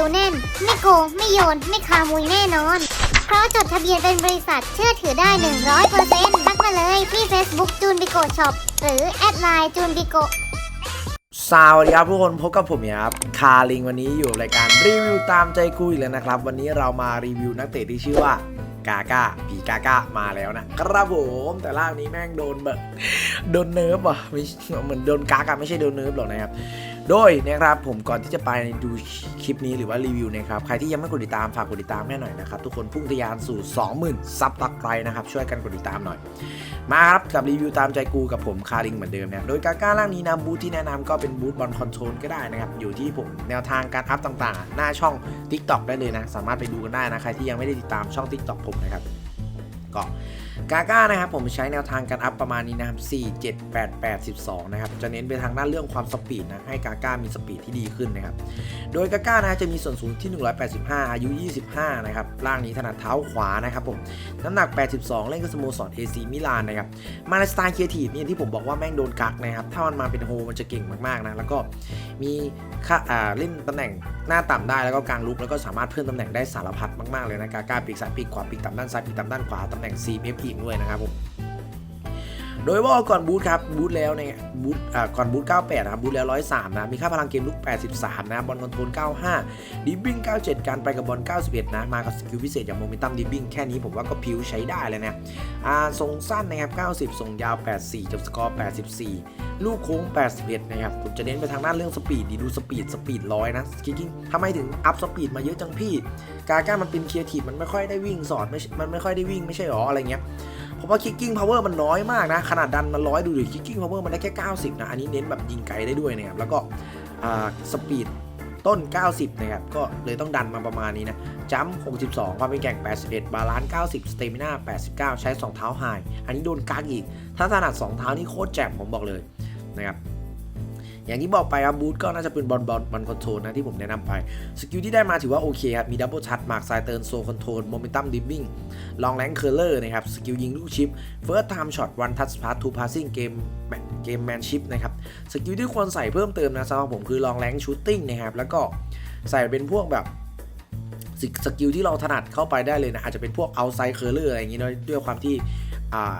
ริการดีรีวิวแน่น ไม่โกง ไม่โยน ไม่คามุยแน่นอน เพราะจดทะเบียนเป็นบริษัทเชื่อถือได้ 100%ทักมาเลยที่ Facebook จูนบิโกช็อปหรือแอดไลน์จูนบิโกสวัสดีครับทุกคนพบกับผมครับคาลิงวันนี้อยู่รายการรีวิวตามใจกูอีกแล้วนะครับ วันนี้เรามารีวิวนักเตะที่ชื่อว่ากาก้าผีกาก้ามาแล้วนะครับผมแต่ล่างนี้แม่งโดนแบบโดนเนิร์ฟอะไม่เหมือนโดนกากอะไม่ใช่โดนเนิร์ฟหรอกนะครับ โดยนะครับผมก่อนที่จะไปดูคลิปนี้หรือว่ารีวิวนะครับใครที่ยังไม่กดติดตามฝากกดติดตามแม่หน่อยนะครับทุกคนพุ่งทะยานสู่ 20,000 ซับตักไกรนะครับช่วยกันกดติดตามหน่อย มาครับกับรีวิวตามใจกูกับผมคาริงเหมือนเดิมนะโดยกาก้าร่างนี้นะบูธที่แนะนำก็เป็นบูธบอลคอนโทรลก็ได้นะครับอยู่ที่ผมแนวทางการอัพต่างๆ หน้าช่อง TikTok ได้เลยนะสามารถไปดูกันได้นะใครที่ยังไม่ได้ติดตามช่อง TikTok ผมนะครับก็ กาก้านะครับผมใช้แนวทางการอัพประมาณนี้นะครับ4 7 8 8 12นะครับจะเน้นไปทางด้านเรื่องความสปีดนะให้กาก้ามีสปีดที่ดีขึ้นนะครับโดยกาก้านะจะมีส่วนสูงที่ 185 อายุ 25นะครับร่างนี้ถนัดเท้าขวานะครับผมน้ำหนัก 82 เล่นกับสโมสร AC มิลานนะครับมาในสไตล์ครีเอทีฟเนี่ยที่ผมบอกว่าแม่งโดนกักนะครับถ้ามันมาเป็นโฮมันจะเก่งมากๆนะแล้วก็มีค่าอ่าเล่นตำแหน่งหน้าต่ำได้แล้วก็กลางลุกแล้วก็สามารถเพิ่มตำแหน่งได้สารพัดมากๆเลยนะกาก้าปีกซ้ายปีกขวาปีกต่ำด้านซ้ายปีกต่ำด้านขวาตำแหน่ง C F อีกด้วยนะครับผม โดยว่าก่อนบูทครับบูทแล้วเนี่ยบูทอ่าก่อนบูท98นะครับบูทแล้ว 103 นะมีค่าพลังเกมลุก 83 นะบอลคอนโทรล 95 ดิบบิ้ง 97 การไปกับบอล 91 นะมากับสกิลพิเศษอย่างโมเมนตัมดิบบิ้งแค่นี้ผมว่าก็พิวใช้ได้เลยนะอ่าทรงสั้นนะครับ 90ทรงยาว 84จบสกอร์ 84 ลูกโค้ง 81 นะครับผมจะเน้นไปทางด้านเรื่องสปีดดีดูสปีดสปีดร้อยนะคิกกิ้งทำไมถึงอัพสปีดมาเยอะจังพี่ กาก้ามันเป็นเครีเอทีมันไม่ค่อยได้วิ่งสอดไม่มันไม่ค่อยได้วิ่งไม่ใช่หรออะไรเงี้ย ผมว่าคิกกิ้งพาวเวอร์มันน้อยมากนะ ขนาดดันมันร้อยดูดิกกิ้งพาวเวอร์มันได้แค่ 90 นะ อันนี้เน้นแบบยิงไกลได้ด้วยนะครับ แล้วก็สปีดต้น 90 นะครับ ก็เลยต้องดันมาประมาณนี้นะจัมป์62 ความเป็นแก่ง 81 บาลานซ์ 90 สเตมิน่า 89 ใช้ 2 เท้าไฮอันนี้โดนกักอีก ถ้าถนัด 2 เท้านี่โคตรแจ่มผมบอกเลยนะครับ อย่างที่บอกไปครับบูธก็น่าจะเป็นบอลบอลบอลคอนโทรลนะที่ผมแนะนำไป สกิลที่ได้มาถือว่าโอเคครับ มีดับเบิลชัดมาร์กไซเติร์นโซคอนโทรลโมเมนตัมดิบบิ้งลองแรงเคอร์เลอร์นะครับ สกิลยิงลูกชิปเฟิร์สไทม์ช็อตวันทัชพาสทูพาสซิ่งเกมเกมแมนชิพนะครับ สกิลที่ควรใส่เพิ่มเติมนะสำหรับผมคือลองแรงชูตติ้งนะครับแล้วก็ใส่เป็นพวกแบบสสกิลที่เราถนัดเข้าไปได้เลยนะอาจจะเป็นพวกเอาไซเคอร์เลอร์อะไรอย่างงี้ด้วยด้วยความที่อ่า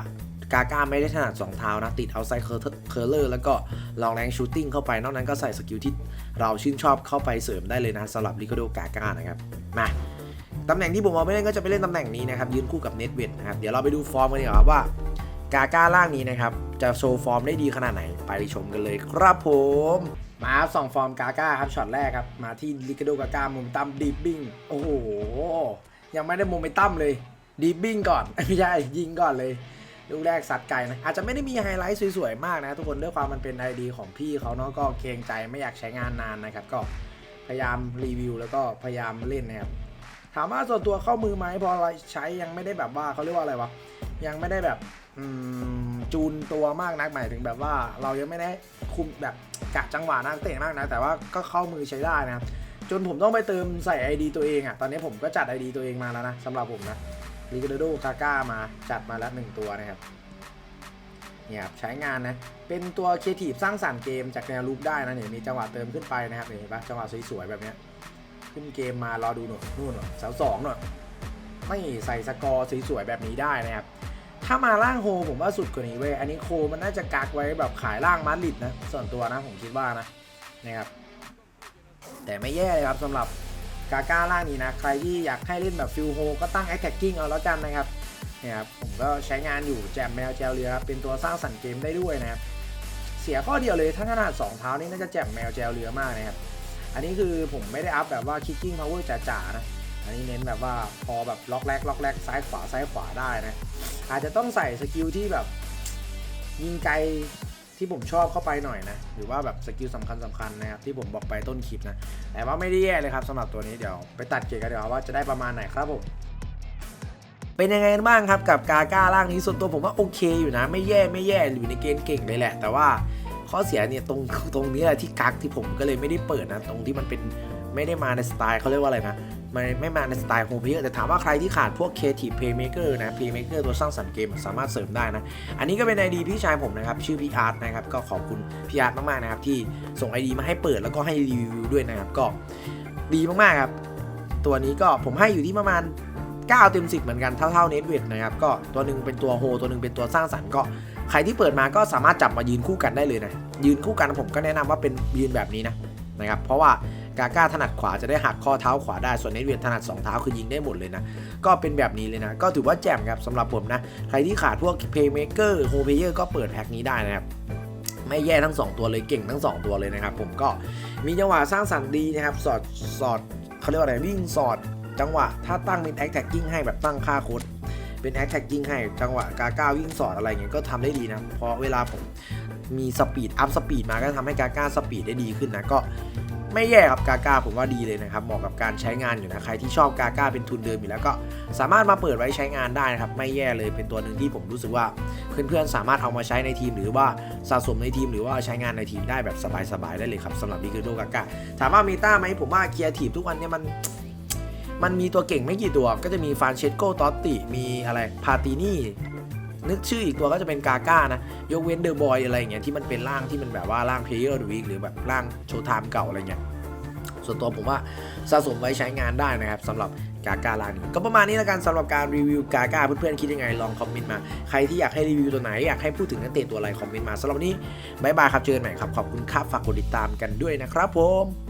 กาก้าไม่ได้ถนัดสองเท้านะ ติดเอาไซเคอร์เลอร์แล้วก็ลองแรงชูตติ้งเข้าไป นอกนั้นก็ใส่สกิลที่เราชื่นชอบเข้าไปเสริมได้เลยนะสำหรับลิโกโดกาก้านะครับ มาตำแหน่งที่ผมเอาไปเล่นก็จะไปเล่นตำแหน่งนี้นะครับยืนคู่กับเน็ตเวทนะครับเดี๋ยวเราไปดูฟอร์มกันดีกว่าว่ากาก้าล่างนี้นะครับจะโชว์ฟอร์มได้ดีขนาดไหนไปชมกันเลยครับผมมาสองฟอร์มกาก้าครับช็อตแรกครับมาที่ลิกาโดกาก้ามเมตัมดีบิ้งโอ้โหยังไม่ได้โมเมนตัมเลยดีบิ้งก่อนไม่ใช่ยิงก่อนเลย ลูกแรกซัดไกลนะอาจจะไม่ได้มีไฮไลท์สวยๆมากนะ ทุกคนด้วยความมันเป็นไอดีของพี่เขาเนาะก็เกรงใจไม่อยากใช้งานนานนะครับ ก็พยายามรีวิวแล้วก็พยายามเล่นนะครับถามว่าส่วนตัวเข้ามือไหมพอเราใช้ยังไม่ได้แบบว่าเขาเรียกว่าอะไรวะยังไม่ได้แบบจูนตัวมากนักหมายถึงแบบว่าเรายังไม่ได้คุมแบบกะจังหวะนักเตะมากนะแต่ว่าก็เข้ามือใช้ได้นะจนผมต้องไปเติมใส่ ID ตัวเองอะ่ะตอนนี้ผมก็จัด ID ตัวเองมาแล้วนะสำหรับผมนะ ลิกาโดกาก้ามาจัดมาแล้วหนึ่งตัวนะครับเนี่ยครับใช้งานนะ เป็นตัวครีเอทีฟสร้างสรรค์เกมจากแนวรูปได้นะเนี่ยมีจังหวะเติมขึ้นไปนะครับเห็นปะจังหวะสวยๆแบบเนี้ยขึ้นเกมมารอดูหน่อยนู่นหน่อยเสาสองหน่อยไม่ใส่สกอร์สวยๆแบบนี้ได้นะครับถ้ามาล่างโฮผมว่าสุดกว่านี้เว้ยอันนี้โคมันน่าจะกักไว้แบบขายล่างมาดริดนะส่วนตัวนะผมคิดว่านะนะครับแต่ไม่แย่เลยครับสำหรับ กาก้าล่างนี้นะ ใครที่อยากให้เล่นแบบฟิลโฮก็ตั้งแอคแท็กกิ้งเอาแล้วกันนะครับเนี่ยครับผมก็ใช้งานอยู่แจมแมวแจวเรือครับเป็นตัวสร้างสรรค์เกมได้ด้วยนะครับเสียข้อเดียวเลยถ้าขนาดสองเท้านี่น่าจะแจมแมวแจวเรือมากนะครับอันนี้คือผมไม่ได้อัพแบบว่า kicking power จ๋าๆนะอันนี้เน้นแบบว่าพอแบบล็อกแรกล็อกแรกซ้ายขวาซ้ายขวาได้นะอาจจะต้องใส่สกิลที่แบบยิงไกล ที่ผมชอบเข้าไปหน่อยนะ หรือว่าแบบสกิลสำคัญสำคัญนะครับที่ผมบอกไปต้นคลิปนะ แต่ว่าไม่ได้แย่เลยครับสำหรับตัวนี้เดี๋ยวไปตัดเกรดกันเดี๋ยวาว่าจะได้ประมาณไหนครับผมเป็นยังไงบ้างครับกับกาก้าร่างนี้ส่วนตัวผมว่าโอเคอยู่นะ ไม่แย่ไม่แย่อยู่ในเกณฑ์เก่งเลยแหละ แต่ว่าข้อเสียเนี่ยตรงตรงนี้แหละที่กักที่ผมก็เลยไม่ได้เปิดนะ ตรงที่มันเป็นไม่ได้มาในสไตล์เขาเรียกว่าอะไรนะ ไม่ไม่มาในสไตล์โฮมเพลเยอร์แต่ถามว่าใครที่ขาดพวก Creative Playmaker นะ Playmaker ตัวสร้างสรรค์เกมสามารถเสริมได้นะ อันนี้ก็เป็นไอดีพี่ชายผมนะครับ ชื่อพี่อาร์ตนะครับ ก็ขอบคุณพี่อาร์ตมากๆนะครับ ที่ส่งไอดีมาให้เปิดแล้วก็ให้รีวิวด้วยนะครับ ก็ดีมากๆครับ ตัวนี้ก็ผมให้อยู่ที่ประมาณ 9 เต็ม 10 เหมือนกันเท่าๆเน็ตเวทนะครับ ก็ตัวหนึ่งเป็นตัวโฮตัวหนึ่งเป็นตัวสร้างสรรค์ก็ใครที่เปิดมาก็สามารถจับมายืนคู่กันได้เลยนะยืนคู่กันผมก็แนะนำว่าเป็นยืนแบบนี้นะนะครับ เพราะว่า กาก้าถนัดขวาจะได้หักข้อเท้าขวาได้ส่วนเน็ตเวทถนัดสองเท้าคือยิงได้หมดเลยนะ ก็เป็นแบบนี้เลยนะ ก็ถือว่าแจ่มครับสำหรับผมนะ ใครที่ขาดพวก Playmaker h o m e Player ก็เปิดแพ็คนี้ได้นะครับไม่แย่ทั้ง 2 ตัวเลยเก่งทั้ง 2 ตัวเลยนะครับ ผมก็มีจังหวะสร้างสรรค์ดีนะครับ สอดสอดเขาเรียกว่าอะไรวิ่งสอดจังหวะ ถ้าตั้งเป็น a c t a g g i n g ให้แบบตั้งค่าโค้ดเป็น a c t a g g i n g ให้จังหวะกาก้าวิ่งสอดอะไรเงี้ยก็ทำได้ดีนะเพราะเวลาผมมีสปีดอัพสปีดมาก็ทำให้กาก้าสปีดได้ดีขึ้นนะก็ ไม่แย่ครับกาก้าผมว่าดีเลยนะครับเหมาะกับการใช้งานอยู่นะใครที่ชอบกาก้าเป็นทุนเดิมอยู่แล้วก็สามารถมาเปิดไว้ใช้งานได้นะครับไม่แย่เลยเป็นตัวหนึ่งที่ผมรู้สึกว่าเพื่อนๆสามารถเอามาใช้ในทีม หรือว่าสะสมในทีม หรือว่าใช้งานในทีมได้แบบสบายๆได้เลยครับสำหรับดิเกโดกาก้าถามว่ามีต้าไหมผมว่าเคียร์ทีฟทุกวันเนี่ยมันมันมีตัวเก่งไม่กี่ตัว ก็จะมีฟานเชสโกตอตติ มีอะไร พาตินี่ นึกชื่ออีกตัวก็จะเป็นกาก้านะยกเว้นเดอะบอยอะไรอย่างเงี้ยที่มันเป็นร่างที่มันแบบว่าร่างเพลเยอร์ดวีคหรือแบบร่างโชว์ไทม์เก่าอะไรเงี้ยส่วนตัวผมว่าสะสมไว้ใช้งานได้นะครับสำหรับกาก้าลางนี้ก็ประมาณนี้แล้วกันสำหรับการรีวิวกาก้าเพื่อนๆคิดยังไงลองคอมเมนต์มา ใครที่อยากให้รีวิวตัวไหนอยากให้พูดถึงนักเตะตัวอะไรคอมเมนต์มาสำหรับนี้บายบายครับเจอกันใหม่ครับขอบคุณครับฝากกดติดตามกันด้วยนะครับผม